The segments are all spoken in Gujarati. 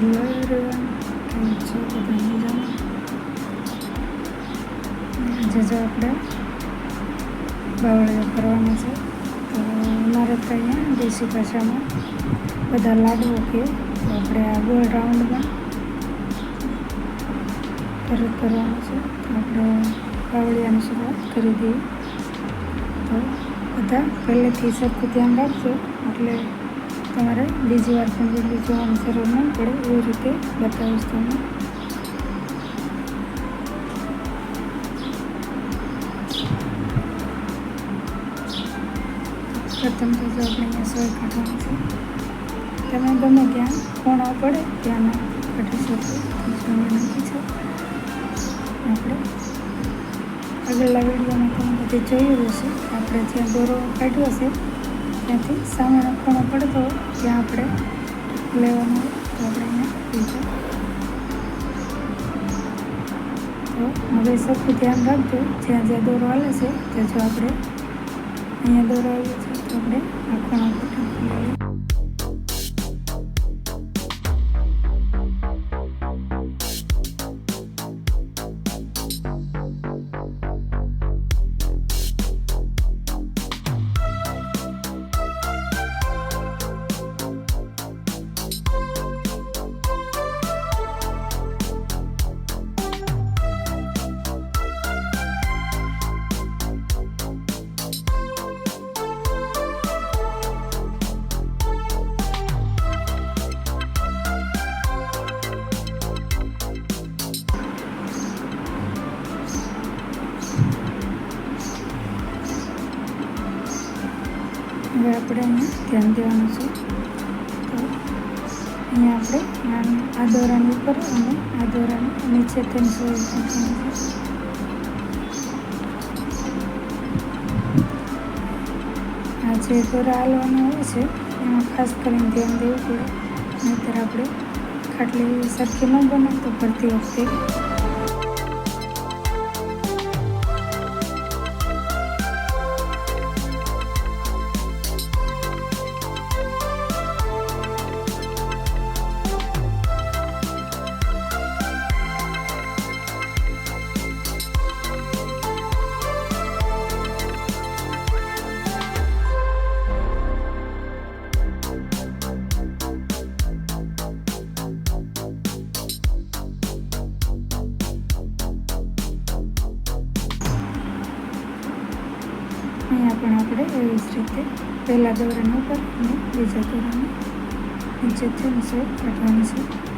હેલો everyone, કેમ છો બધા મજામાં આજે જો આપણે બાવળીઓ કરવાના છે. તો અમારે તો અહીંયા દેશી ભાષામાં બધા લાડવો કે તો આપણે આ ગોળ રાઉન્ડમાં. તરત કરવાનું છે તો આપણે બાવળિયાની શરૂઆત કરી દઈએ તો બધા પહેલેથી સરખું ધ્યાન રાખજો. એટલે તમારે બીજી વાર સમજી જોવાની જરૂર નહીં પડે એવી રીતે બતાવીશ તમને. પ્રથમ તો જો આપણે અહીંયા સોય કાઢવાની છે. તમે ગમે ત્યાં કોણ પડે ત્યાં કાઢી શકો સોય છે. આપણે આગળના વિડીયોમાં તમે બધી જોયું હશે. આપણે જ્યાં દોરો કાઢ્યો છે ત્યાંથી સામે રાખવાનો પડતો ત્યાં આપણે લેવાનો તો આપણે અહીંયા તો હવે સરખું ધ્યાન રાખજો, જ્યાં જ્યાં દોરો હાલે છે ત્યાં જો આપણે અહીંયા દોરો આવ્યો છે, તો આપણે રાખવાનો ખૂણો ધ્યાન દેવાનું છે. અહીંયા આપણે આ- દોરાની ઉપર અને આ દોરાની નીચે ત્રણ સોય આ જે દોરા હાલવાના હોય છે, એમાં ખાસ કરીને ધ્યાન દેવું પડે. નહીંતર આપણે ખાટલી સરખી ન બને તો ભરતી વખતે પણ આપણે એવી જ રીતે પહેલાં દોરાના ઉપર અને બીજા દોરાની નીચે ત્રણ સોય કાઢવાની છે.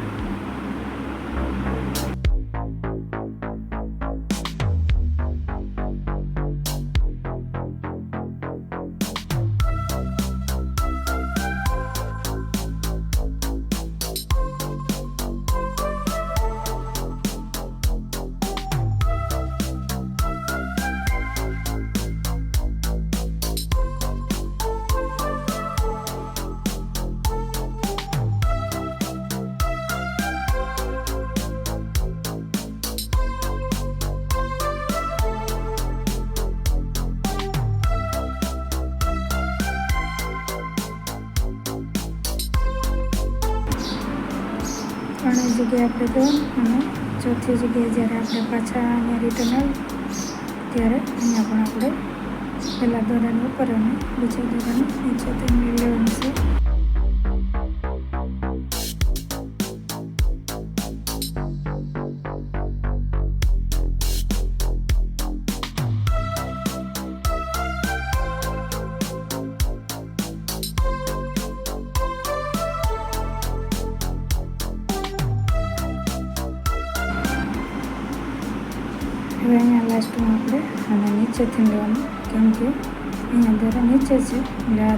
જગ્યાએ આપણે દોન અને ચોથી જગ્યાએ જ્યારે આપણે પાછા અહીંયા રિટર્ન ત્યારે અહીંયા પણ આપણે પહેલાં દોરાની ઉપર અને બીજા દોરાની નીચે તેને લેવાનું છે. હવે અહીંયા લાસ્ટમાં આપણે આને નીચેથી લેવાનું કેમ કે અહીંયા દોરો નીચે છે એટલે આ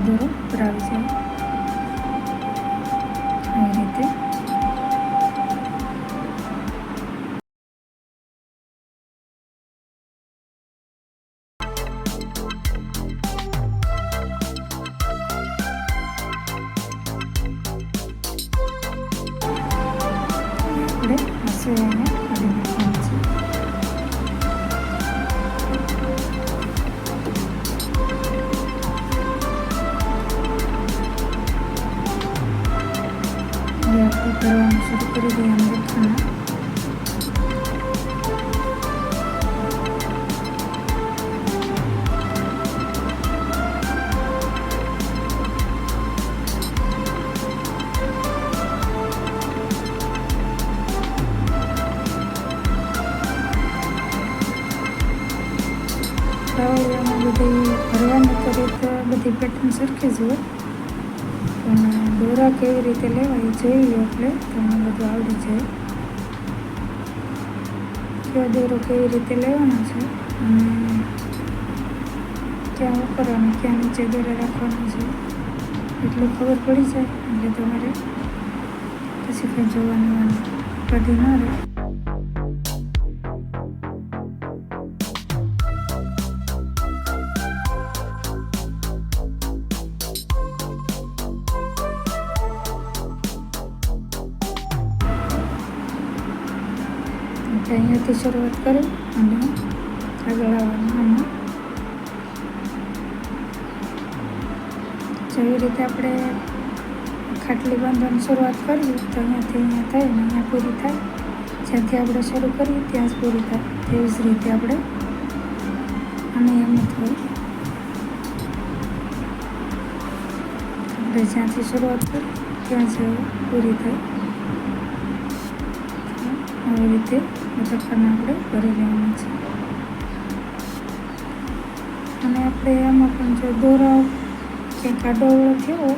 સરખી જ હોય પણ દોરા કેવી રીતે લેવાય એ જોઈ લો એટલે તમને બધું આવડી જાય. કયો દોરો કેવી રીતે લેવાનો છે અને ક્યાં ઉપરવાનો ક્યાં નીચે દોરા રાખવાનો છે એટલું ખબર પડી જાય એટલે તમારે પછી કંઈ જોવાનું કઢી ન રહે. આપણે અહીંયાથી શરૂઆત કરી અને આગળ આવવાનું જેવી રીતે આપણે ખાટલી બાંધવાની શરૂઆત કરીએ, તો અહીંયાથી અહીંયા થાય અને અહીંયા પૂરી થાય. જ્યાંથી આપણે શરૂ કરીએ, ત્યાં જ પૂરી થાય. તેવી જ રીતે આપણે અને એમ હોય આપણે જ્યાંથી શરૂઆત કરી ત્યાં જ પૂરી થાય. આવી રીતે બટાકાને આપણે ભરી લેવાના છે. અને આપણે એમાં પણ જો દોરા કે કાડો થયો,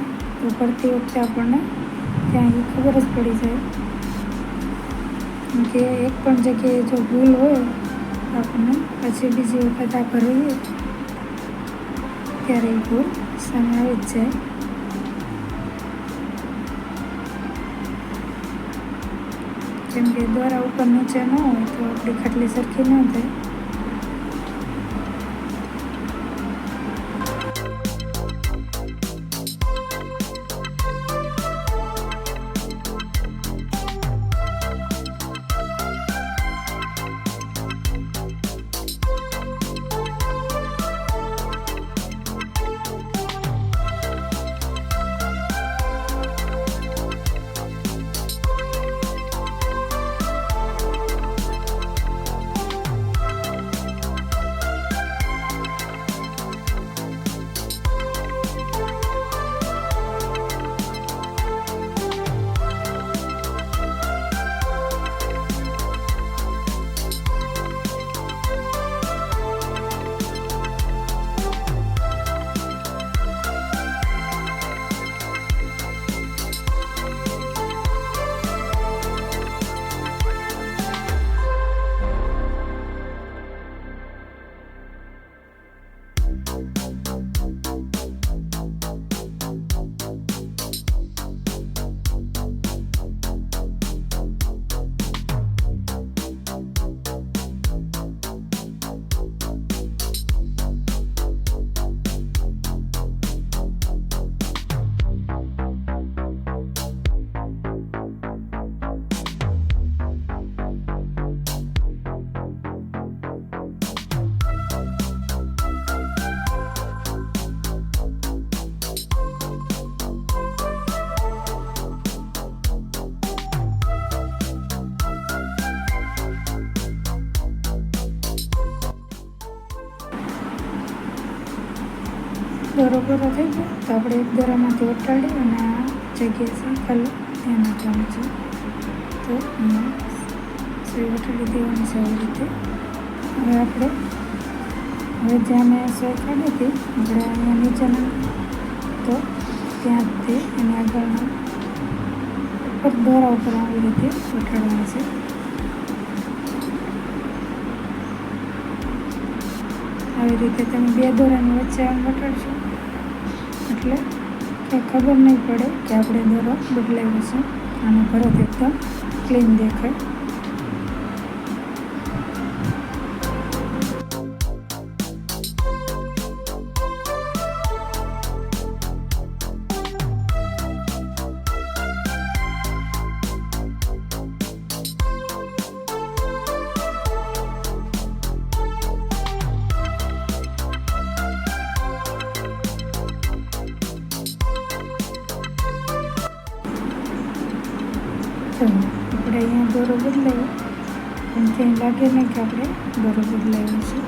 તો ભરતી વખતે આપણને ત્યાં ખબર જ પડી જાય. કે એક પણ જગ્યાએ જો ભૂલ હોય, તો આપણને પછી બીજી વખત આ ભરીએ ત્યારે એ ભૂલ સામે આવી જ જાય. કેમ કે દ્વારા ઉપર નીચે ન હોય તો આપણી ખાટલી સરખી ન થાય. દોરો થઈ ગયો તો આપણે એક દોરામાંથી ઓટાડી અને આ જગ્યાએ છે ખાલી ત્યાં નાખવાનું છે. તો સોય ઓટાડી દેવાની છે આવી રીતે. હવે આપણે હવે જ્યાં મેં સોય કાઢી હતી, આપણે અહીંયા નીચેના, તો ત્યાંથી એની આગળના ઉપર દોરા ઉપર આવી રીતે વટાડવાનું છે. આવી રીતે તમે બે દોરાની વચ્ચે આમ વટાડશો એટલે કંઈ ખબર નહીં પડે કે આપણે દોરો બદલાવ્યો છે અને ભરત એકદમ ક્લીન દેખાય. ચલો આપણે અહીંયા દોરો બદલાયો. એમ ક્યાંય લાગે નહીં કે આપણે દોરો બદલાયો છે.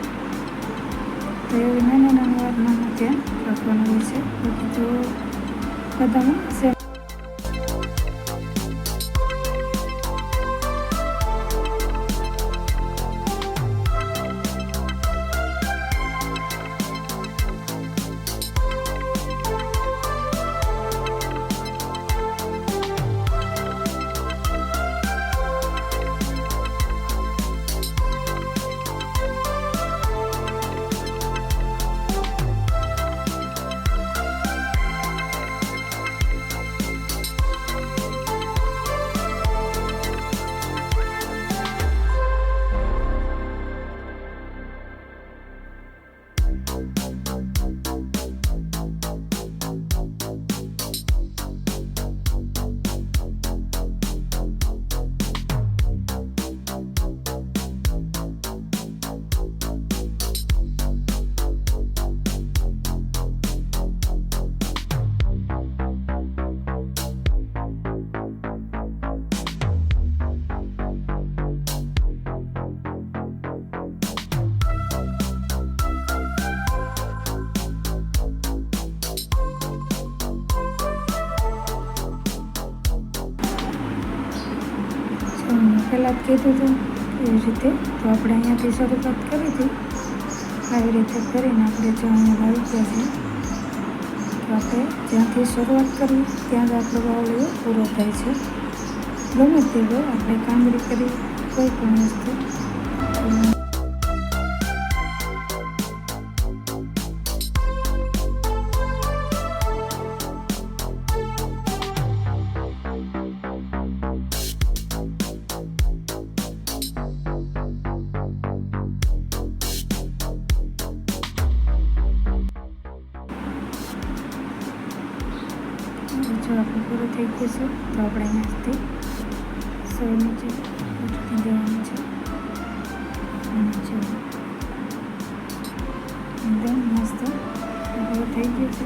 તો એવી નાના નાના વાતમાં ધ્યાન રાખવાનું હોય છે. બાકી તો બધામાં પહેલાં જ કીધું હતું એવી રીતે તો આપણે અહીંયાથી શરૂઆત કરી હતી, આવી રીતે કરીને આપણે જો અહીંયા આવી ગયા છીએ, તો આપણે જ્યાંથી શરૂઆત કરી ત્યાં જ આપણો વાવડીઓ પૂરો થાય છે. ગમે તે હોય, આપણે કામગીરી કરી, કોઈ પણ વસ્તુ આપણું પૂરું થઈ ગયું છે, તો આપણે એનાથી સોયનું છે ઉઠી દેવાનું છે. એકદમ મસ્ત પૂરું થઈ ગયું છે.